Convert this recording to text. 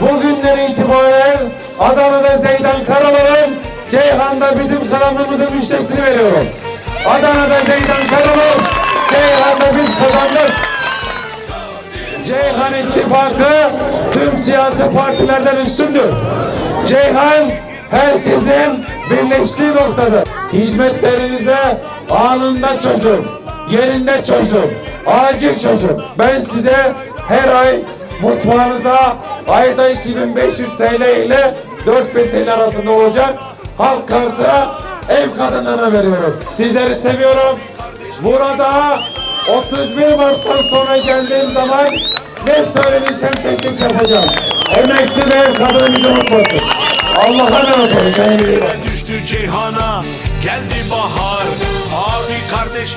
bugünden itibaren Adana'da Zeydan Karaman'ın Ceyhan'da bizim kazanmamızın müjdesini veriyorum. Adana'da Zeydan Karaman, Ceyhan'da biz kazandık. Ceyhan İttifakı tüm siyasi partilerden üstündür. Ceyhan herkesin birleştiği noktadır. Hizmetlerinize anında çözün, yerinde çözün, acil çözün. Ben size her ay mutfağınıza ayda 2500 TL ile 4000 TL arasında olacak halk kartı ev kadınlarına veriyorum. Sizleri seviyorum. Burada 31 Mart'tan sonra geldiğim zaman ne söylediysem teknik yapacağım. Emekli ve ev kadını bizi unutmasın. Allah'a emanet olun. Düştü cihana geldi bahar Abi kardeş